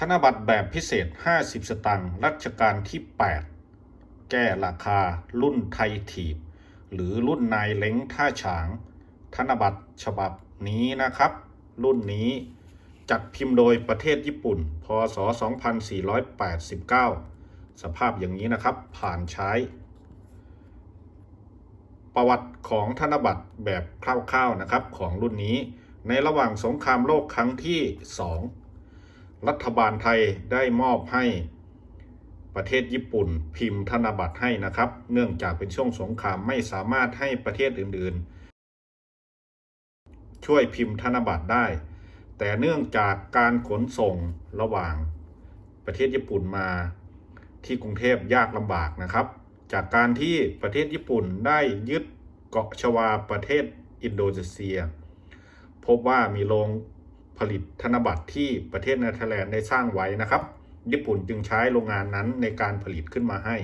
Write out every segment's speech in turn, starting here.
ธนบัตรแบบพิเศษ 50 สตางค์รัชกาลที่ 8 แก้ราคารุ่นไทยถีบ หรือรุ่นนายเล้งท่าฉาง ธนบัตรฉบับนี้นะครับ รุ่นนี้จัดพิมพ์โดยประเทศญี่ปุ่น พศ 2489 สภาพอย่างนี้นะครับ ผ่านใช้ ประวัติของธนบัตรแบบคร่าวๆนะครับของรุ่นนี้ ในระหว่างสงครามโลกครั้งที่ 2 รัฐบาลไทยได้มอบให้ประเทศญี่ปุ่นพิมพ์ธนบัตรให้นะครับ เนื่องจากเป็นช่วงสงครามไม่สามารถให้ประเทศอื่นๆ ช่วยพิมพ์ธนบัตรได้ แต่เนื่องจากการขนส่งระหว่างประเทศญี่ปุ่นมาที่กรุงเทพยากลำบากนะครับ จากการที่ประเทศญี่ปุ่นได้ยึดเกาะชวาประเทศอินโดนีเซีย พบว่ามีโรง ผลิตธนบัตรที่ประเทศเนเธอร์แลนด์ได้สร้างไว้นะครับ ญี่ปุ่นจึงใช้โรงงานนั้นในการผลิตขึ้นมาให้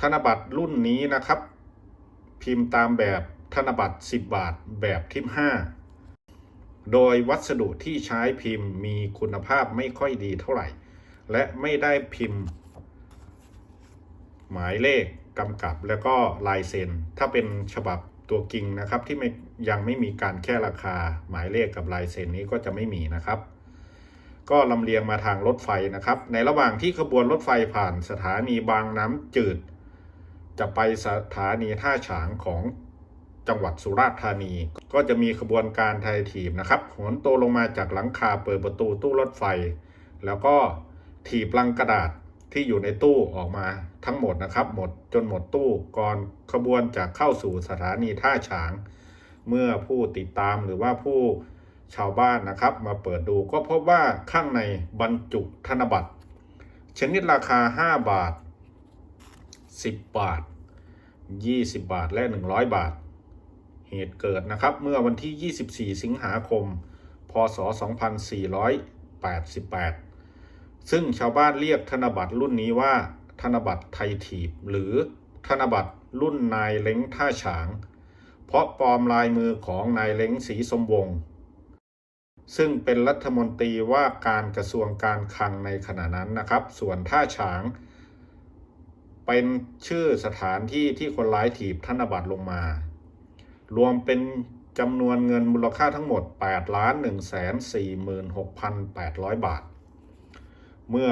ธนบัตรรุ่นนี้นะครับ พิมพ์ตามแบบธนบัตร 10 บาทแบบทิป5โดยวัสดุที่ใช้พิมพ์มีคุณภาพไม่ค่อยดีเท่าไหร่ และไม่ได้พิมพ์ หมายเลขกำกับแล้วก็ลายเซ็น ถ้าเป็นฉบับ ตัวกิ่งนะครับที่ไม่ยังไม่มีการแค่ราคาหมายเลขกับลายเซ็นนี้ก็จะไม่มีนะครับ ก็ลำเลียงมาทางรถไฟนะครับ ในระหว่างที่ขบวนรถไฟผ่านสถานีบางน้ำจืด จะไปสถานีท่าฉางของจังหวัดสุราษฎร์ธานี ก็จะมีขบวนการไทยถีบนะครับหนโตวลงมาจากหลังคาเปิดประตูตู้รถไฟ แล้วก็ถีบลังกระดาษ ที่อยู่ในตู้ออกมาทั้งหมดนะครับ หมดจนหมดตู้ก่อนขบวนจะเข้าสู่สถานีท่าฉาง เมื่อผู้ติดตามหรือว่าผู้ชาวบ้านนะครับ มาเปิดดูก็พบว่าข้างในบรรจุธนบัตรชนิดราคา 5 บาท 10 บาท 20 บาทและ 100 บาท เหตุเกิดนะครับ เมื่อวันที่ 24 สิงหาคม พศ 2488 ซึ่งชาวบ้านเรียกธนบัตรรุ่นนี้ว่า ธนบัตรไทยถีบ หรือธนบัตรรุ่นนายเล้งท่าฉาง เพราะปลอมลายมือของนายเล้งศรีสมวง ซึ่งเป็นรัฐมนตรีว่าการกระทรวงการคลังในขณะนั้นนะครับ ส่วนท่าฉาง เป็นชื่อสถานที่ที่คนร้ายถีบธนบัตรลงมา รวมเป็นจำนวนเงินมูลค่าทั้งหมด8ล้าน1 4 6 8 0 0 บาท เมื่อ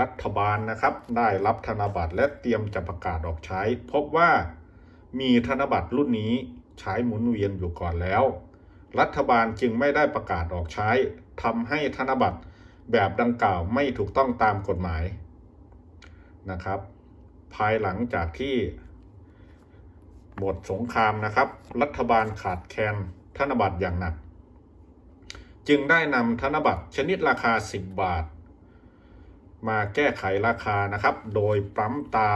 รัฐบาลนะครับได้รับธนบัตรและเตรียมจะประกาศออกใช้ พบว่ามีธนบัตรรุ่นนี้ใช้หมุนเวียนอยู่ก่อนแล้ว รัฐบาลจึงไม่ได้ประกาศออกใช้ทำให้ธนบัตรแบบดังกล่าวไม่ถูกต้องตามกฎหมายนะครับ ภายหลังจากที่หมดสงครามนะครับ รัฐบาลขาดแคลนธนบัตรอย่างหนัก จึงได้นำธนบัตรชนิดราคา 10 บาท มาแก้ไขราคานะครับ โดยปั๊มตา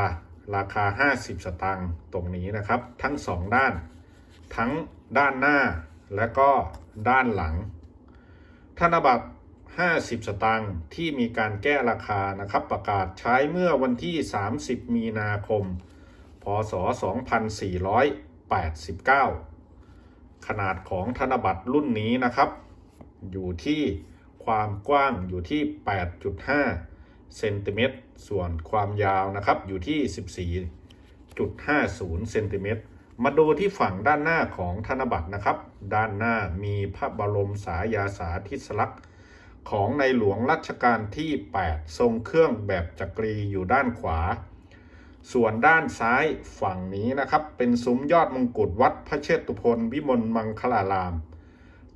ราคา 50 สตางค์ตรงนี้นะครับ ทั้ง 2 ด้าน ทั้งด้านหน้าและก็ด้านหลัง ธนบัตร 50 สตางค์ที่มีการแก้ราคานะครับ ประกาศใช้เมื่อวันที่ 30 มีนาคม พศ 2489 ขนาดของธนบัตรรุ่นนี้นะครับ อยู่ที่ความกว้างอยู่ที่ 8.5 เซนติเมตรส่วนความยาวนะครับอยู่ที่ 14.50เซนติเมตรมาดูที่ฝั่งด้านหน้าของธนบัตรนะครับ ด้านหน้ามีพระบรมสายาสาธิสลักษณ์ของในหลวงรัชกาลที่ 8 ทรงเครื่องแบบจักรีอยู่ด้านขวา ส่วนด้านซ้ายฝั่งนี้นะครับ เป็นซุ้มยอดมงกุฎวัดพระเชตุพนวิมลมังคลาราม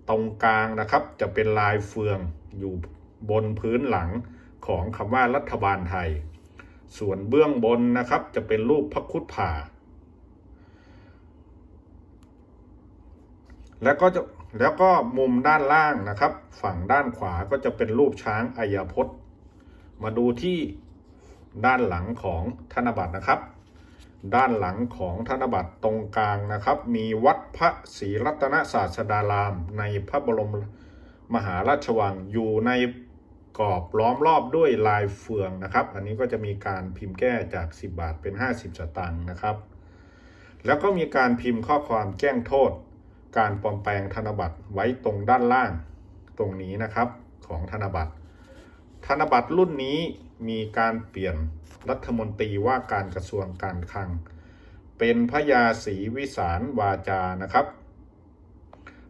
ตรงกลางนะครับจะเป็นลายเฟืองอยู่บนพื้นหลัง ของคำว่ารัฐบาลไทย ส่วนเบื้องบนนะครับจะเป็นรูปพระคุดผ่า แล้วก็จะแล้วก็มุมด้านล่างนะครับ ฝั่งด้านขวาก็จะเป็นรูปช้างอัยพจน์มาดูที่ด้านหลังของธนบัตรนะครับ ด้านหลังของธนบัตรตรงกลางนะครับ มีวัดพระศรีรัตนศาสดาราม ในพระบรมมหาราชวังอยู่ใน กรอบล้อมรอบด้วยลายเฟืองนะครับ อันนี้ก็จะมีการพิมพ์แก้จาก 10 บาทเป็น 50 สตางค์นะครับ แล้วก็มีการพิมพ์ข้อความแจ้งโทษ การปลอมแปลงธนบัตรไว้ตรงด้านล่างตรงนี้นะครับของธนบัตร ธนบัตรรุ่นนี้มีการเปลี่ยนรัฐมนตรีว่าการกระทรวงการคลัง เป็นพระยาศรีวิสารวาจานะครับ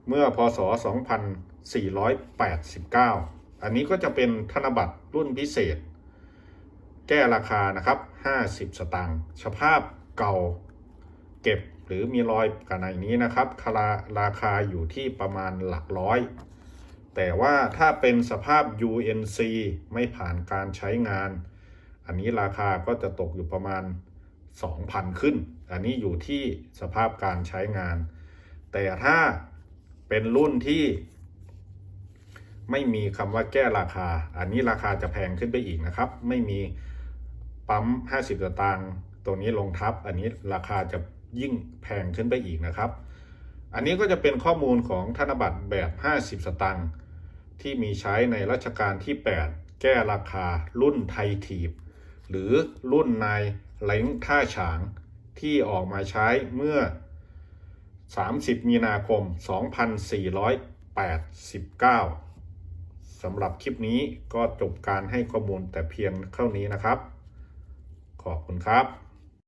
เมื่อพศ 2489 อันนี้ก็จะเป็นธนบัตรรุ่นพิเศษ แก้ราคานะครับ 50 สตางค์สภาพเก่าเก็บหรือมีรอยกันในนี้นะครับคาราราคาอยู่ที่ประมาณหลักร้อย แต่ว่าถ้าเป็นสภาพ UNC ไม่ผ่านการใช้งาน อันนี้ราคาก็จะตกอยู่ประมาณ 2,000 ขึ้น อันนี้อยู่ที่สภาพการใช้งาน แต่ถ้าเป็นรุ่นที่ ไม่มีคำว่าแก้ราคา อันนี้ราคาจะแพงขึ้นไปอีกนะครับ ไม่มีปั๊ม 50 สตางค์ตัวนี้ลงทับ อันนี้ราคาจะยิ่งแพงขึ้นไปอีกนะครับ อันนี้ก็จะเป็นข้อมูลของธนบัตรแบบ 50 สตางค์ที่มีใช้ในรัชกาลที่ 8 แก้ราคารุ่นไทยทีบ หรือรุ่นนายเล้งท่าฉางที่ออกมาใช้เมื่อ 30 มีนาคม 2489 สำหรับคลิปนี้ก็จบการให้ข้อมูลแต่เพียงเท่านี้นะครับ ขอบคุณครับ